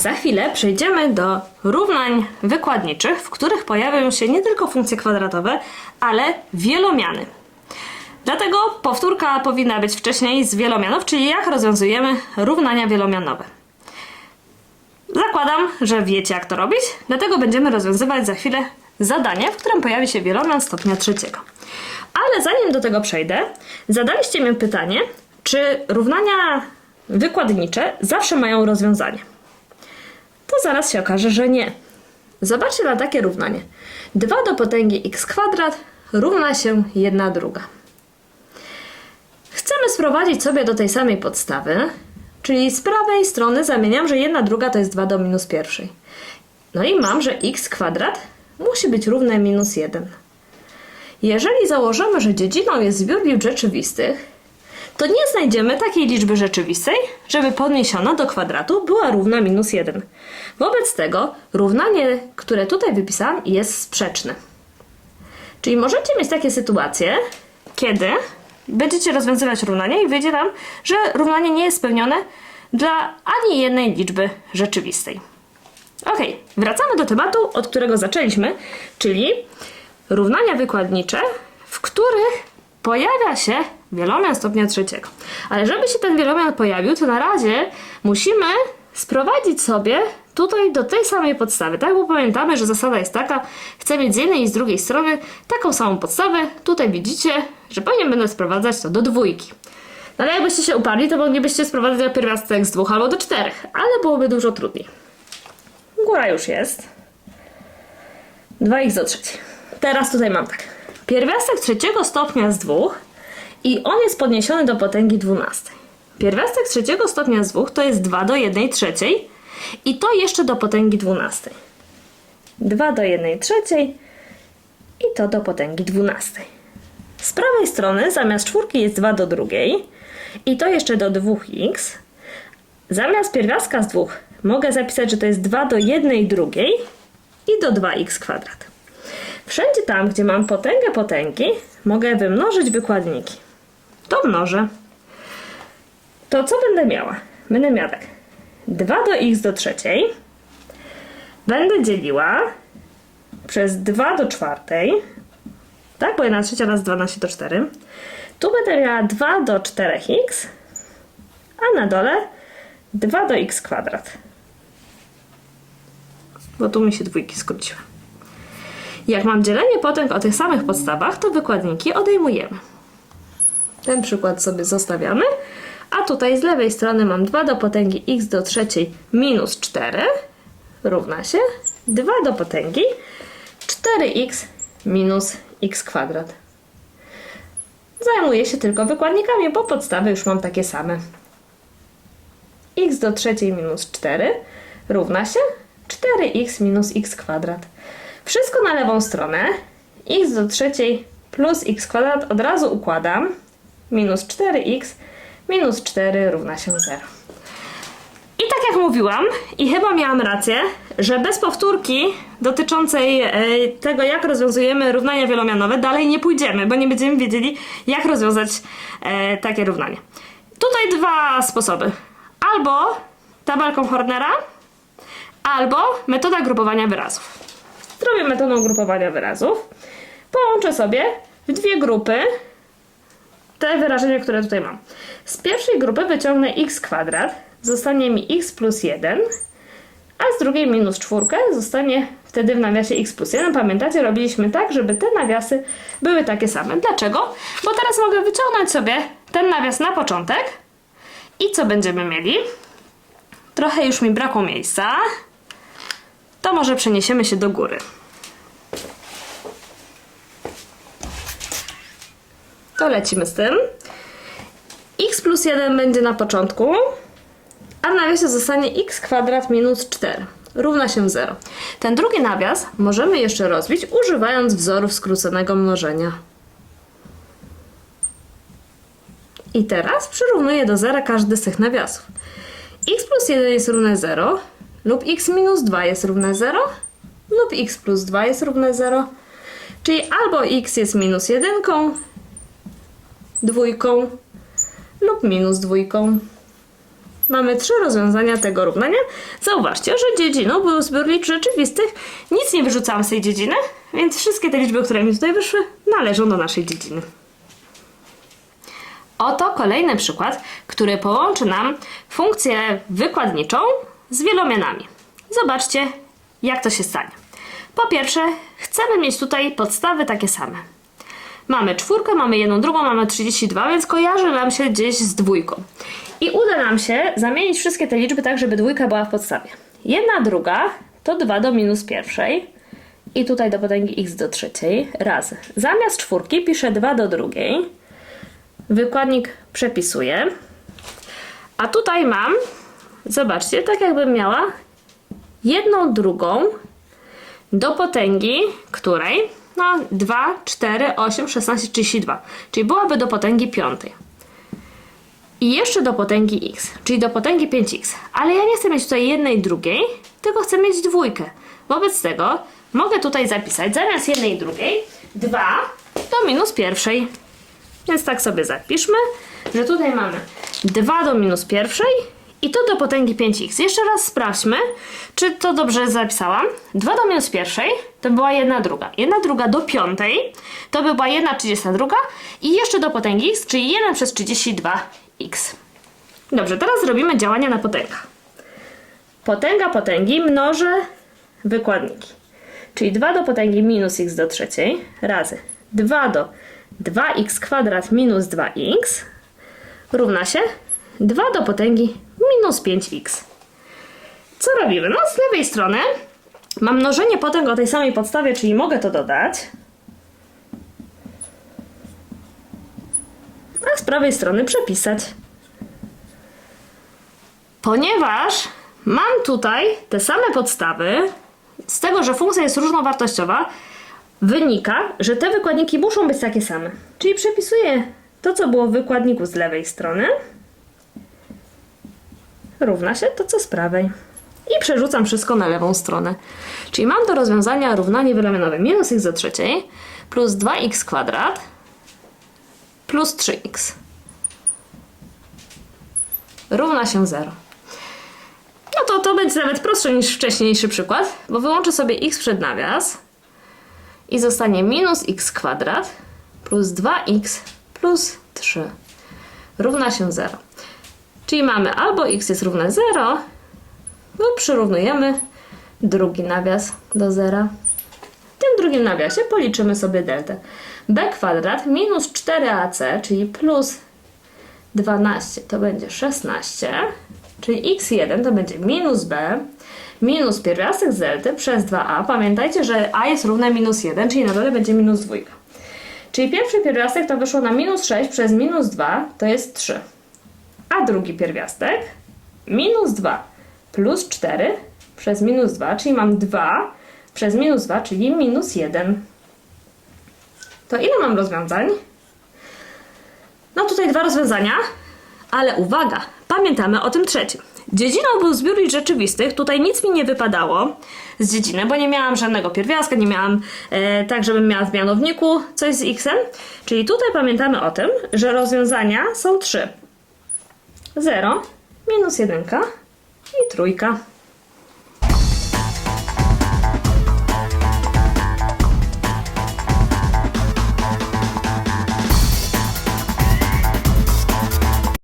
Za chwilę przejdziemy do równań wykładniczych, w których pojawią się nie tylko funkcje kwadratowe, ale wielomiany. Dlatego powtórka powinna być wcześniej z wielomianów, czyli jak rozwiązujemy równania wielomianowe. Zakładam, że wiecie jak to robić, dlatego będziemy rozwiązywać za chwilę zadanie, w którym pojawi się wielomian stopnia trzeciego. Ale zanim do tego przejdę, zadaliście mi pytanie, czy równania wykładnicze zawsze mają rozwiązanie. Zaraz się okaże, że nie. Zobaczcie na takie równanie. 2 do potęgi x kwadrat równa się 1 druga. Chcemy sprowadzić sobie do tej samej podstawy, czyli z prawej strony zamieniam, że 1 druga to jest 2 do minus pierwszej. No i mam, że x kwadrat musi być równe minus 1. Jeżeli założymy, że dziedziną jest zbiór liczb rzeczywistych, to nie znajdziemy takiej liczby rzeczywistej, żeby podniesiona do kwadratu była równa minus 1. Wobec tego równanie, które tutaj wypisałam, jest sprzeczne. Czyli możecie mieć takie sytuacje, kiedy będziecie rozwiązywać równanie i wyjdzie Wam, że równanie nie jest spełnione dla ani jednej liczby rzeczywistej. Ok, wracamy do tematu, od którego zaczęliśmy, czyli równania wykładnicze, w których pojawia się wielomian stopnia trzeciego. Ale żeby się ten wielomian pojawił, to na razie musimy sprowadzić sobie tutaj do tej samej podstawy, tak? Bo pamiętamy, że zasada jest taka, chcę mieć z jednej i z drugiej strony taką samą podstawę. Tutaj widzicie, że pewnie będę sprowadzać to do dwójki. No ale jakbyście się uparli, to moglibyście sprowadzać do pierwiastek z dwóch albo do czterech, ale byłoby dużo trudniej. Góra już jest. 2x do trzeciej. Teraz tutaj mam tak. Pierwiastek trzeciego stopnia z dwóch i on jest podniesiony do potęgi 12. Pierwiastek trzeciego stopnia z dwóch to jest 2 do 1 trzeciej i to jeszcze do potęgi 12. 2 do 1 trzeciej i to do potęgi 12. Z prawej strony zamiast czwórki jest 2 do drugiej i to jeszcze do 2x. Zamiast pierwiastka z dwóch mogę zapisać, że to jest 2 do 1 drugiej i do 2x kwadrat. Wszędzie tam, gdzie mam potęgę potęgi, mogę wymnożyć wykładniki. To mnożę. To co będę miała? Będę miała tak. 2 do x do trzeciej. Będę dzieliła przez 2 do czwartej. Tak, bo 1 trzecia raz 12 to 4. Tu będę miała 2 do 4x, a na dole 2 do x kwadrat. Bo tu mi się dwójki skróciły. Jak mam dzielenie potęg o tych samych podstawach, to wykładniki odejmujemy. Ten przykład sobie zostawiamy. A tutaj z lewej strony mam 2 do potęgi x do trzeciej minus 4 równa się 2 do potęgi 4x minus x kwadrat. Zajmuję się tylko wykładnikami, bo podstawy już mam takie same. x do trzeciej minus 4 równa się 4x minus x kwadrat. Wszystko na lewą stronę. x do trzeciej plus x kwadrat od razu układam. Minus 4x minus 4 równa się 0. I tak jak mówiłam, i chyba miałam rację, że bez powtórki dotyczącej e, tego, jak rozwiązujemy równania wielomianowe, dalej nie pójdziemy, bo nie będziemy wiedzieli, jak rozwiązać e, takie równanie. Tutaj dwa sposoby. Albo tabelką Hornera, albo metoda grupowania wyrazów. Zrobię metodą grupowania wyrazów. Połączę sobie w dwie grupy te wyrażenia, które tutaj mam. Z pierwszej grupy wyciągnę x kwadrat, zostanie mi x plus 1, a z drugiej minus czwórkę zostanie wtedy w nawiasie x plus 1. Pamiętacie, robiliśmy tak, żeby te nawiasy były takie same. Dlaczego? Bo teraz mogę wyciągnąć sobie ten nawias na początek i co będziemy mieli? Trochę już mi brakło miejsca. To może przeniesiemy się do góry. To lecimy z tym. x plus 1 będzie na początku, a w nawiasie zostanie x kwadrat minus 4 równa się 0. Ten drugi nawias możemy jeszcze rozbić używając wzorów skróconego mnożenia. I teraz przyrównuję do zera każdy z tych nawiasów. x plus 1 jest równe 0 lub x minus 2 jest równe 0 lub x plus 2 jest równe 0. Czyli albo x jest minus 1, dwójką lub minus dwójką. Mamy trzy rozwiązania tego równania. Zauważcie, że dziedziną był zbiór liczb rzeczywistych. Nic nie wyrzucałam z tej dziedziny, więc wszystkie te liczby, które mi tutaj wyszły, należą do naszej dziedziny. Oto kolejny przykład, który połączy nam funkcję wykładniczą z wielomianami. Zobaczcie, jak to się stanie. Po pierwsze, chcemy mieć tutaj podstawy takie same. Mamy czwórkę, mamy jedną drugą, mamy 32, więc kojarzy nam się gdzieś z dwójką. I uda nam się zamienić wszystkie te liczby tak, żeby dwójka była w podstawie. Jedna druga to 2 do minus pierwszej i tutaj do potęgi x do trzeciej razy. Zamiast czwórki piszę 2 do drugiej. Wykładnik przepisuję. A tutaj mam, zobaczcie, tak jakbym miała jedną drugą do potęgi której? No 2, 4, 8, 16, 32. Czyli byłaby do potęgi piątej. I jeszcze do potęgi x, czyli do potęgi 5x. Ale ja nie chcę mieć tutaj jednej drugiej, tylko chcę mieć dwójkę. Wobec tego mogę tutaj zapisać zamiast jednej drugiej 2 do minus pierwszej. Więc tak sobie zapiszmy, że tutaj mamy 2 do minus pierwszej i to do potęgi 5x. Jeszcze raz sprawdźmy, czy to dobrze zapisałam. 2 do minus pierwszej to była jedna druga. Jedna druga do piątej to by była 1 32 i jeszcze do potęgi x, czyli 1 przez 32x. Dobrze, teraz zrobimy działania na potęgach. Potęga potęgi mnożę wykładniki. Czyli 2 do potęgi minus x do trzeciej razy 2 do 2x kwadrat minus 2x równa się 2 do potęgi minus 5x. Co robimy? No z lewej strony mam mnożenie potęg o tej samej podstawie, czyli mogę to dodać. A z prawej strony przepisać. Ponieważ mam tutaj te same podstawy, z tego, że funkcja jest różnowartościowa, wynika, że te wykładniki muszą być takie same. Czyli przepisuję to, co było w wykładniku z lewej strony, równa się to, co z prawej. I przerzucam wszystko na lewą stronę. Czyli mam do rozwiązania równanie wielomianowe minus x do trzeciej plus 2x kwadrat plus 3x równa się 0. No to to będzie nawet prostsze niż wcześniejszy przykład, bo wyłączę sobie x przed nawias i zostanie minus x kwadrat plus 2x plus 3 równa się 0. Czyli mamy albo x jest równe 0 lub przyrównujemy drugi nawias do 0. W tym drugim nawiasie policzymy sobie deltę. b kwadrat minus 4ac, czyli plus 12 to będzie 16, czyli x1 to będzie minus b, minus pierwiastek z delty przez 2a. Pamiętajcie, że a jest równe minus 1, czyli na dole będzie minus 2. Czyli pierwszy pierwiastek to wyszło na minus 6 przez minus 2 to jest 3. A drugi pierwiastek minus 2 plus 4 przez minus 2, czyli mam 2 przez minus 2, czyli minus 1. To ile mam rozwiązań? No tutaj dwa rozwiązania, ale uwaga, pamiętamy o tym trzecim. Dziedziną był zbiór liczb rzeczywistych, tutaj nic mi nie wypadało z dziedziny, bo nie miałam żadnego pierwiastka, nie miałam e, tak, żebym miała w mianowniku coś z x-em. Czyli tutaj pamiętamy o tym, że rozwiązania są trzy. 0, minus 1 i trójka.